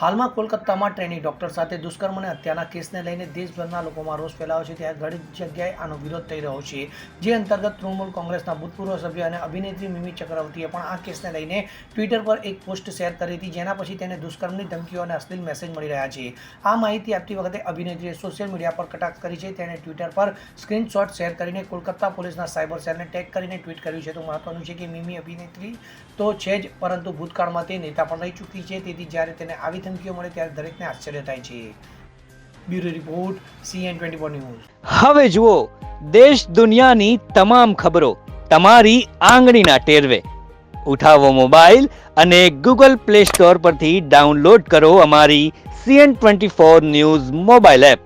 હાલમાં કોલકાતામાં trainee doctor સાથે દુષ્કર્મ અને હત્યાના કેસને લઈને દેશભરના લોકોમાં રોષ ફેલાયો છે. ત્યારે ઘણી જગ્યાએ આનો વિરોધ થઈ રહ્યો છે. જે અંતર્ગત તૃણમૂલ કોંગ્રેસના ભૂતપૂર્વ સભ્ય અને અભિનેત્રી મિમી ચક્રવર્તીએ પણ આ કેસને લઈને ટ્વિટર પર એક પોસ્ટ શેર કરી હતી. જેના પછી તેને દુષ્કર્મની ધમકીઓ અને અશ્લીલ મેસેજ મળી રહ્યા છે. આ માહિતી આપતી વખતે અભિનેત્રીએ સોશિયલ મીડિયા પર કટાક્ષ કરી છે. તેણે ટ્વિટર પર સ્ક્રીનશોટ શેર કરીને કોલકાતા પોલીસના સાયબર સેલને ટેગ કરીને ટ્વીટ કર્યું છે. તો મહત્વનું છે કે મિમી અભિનેત્રી તો છે જ, પરંતુ ભૂતકાળમાં તે નેતા પણ રહી ચૂકી છે. તેથી જ્યારે તેને આવી ધમકીઓ મળે ત્યારે દરેકને આશ્ચર્ય થાય છે. Bureau report CN twenty four news. હવે જુઓ, દેશ દુનિયાની તમામ ખબરો તમારી આંગળીના ટેરવે. ઉઠાવો મોબાઈલ અને ગૂગલ પ્લે સ્ટોર પરથી ડાઉનલોડ કરો અમારી CN twenty four news mobile app.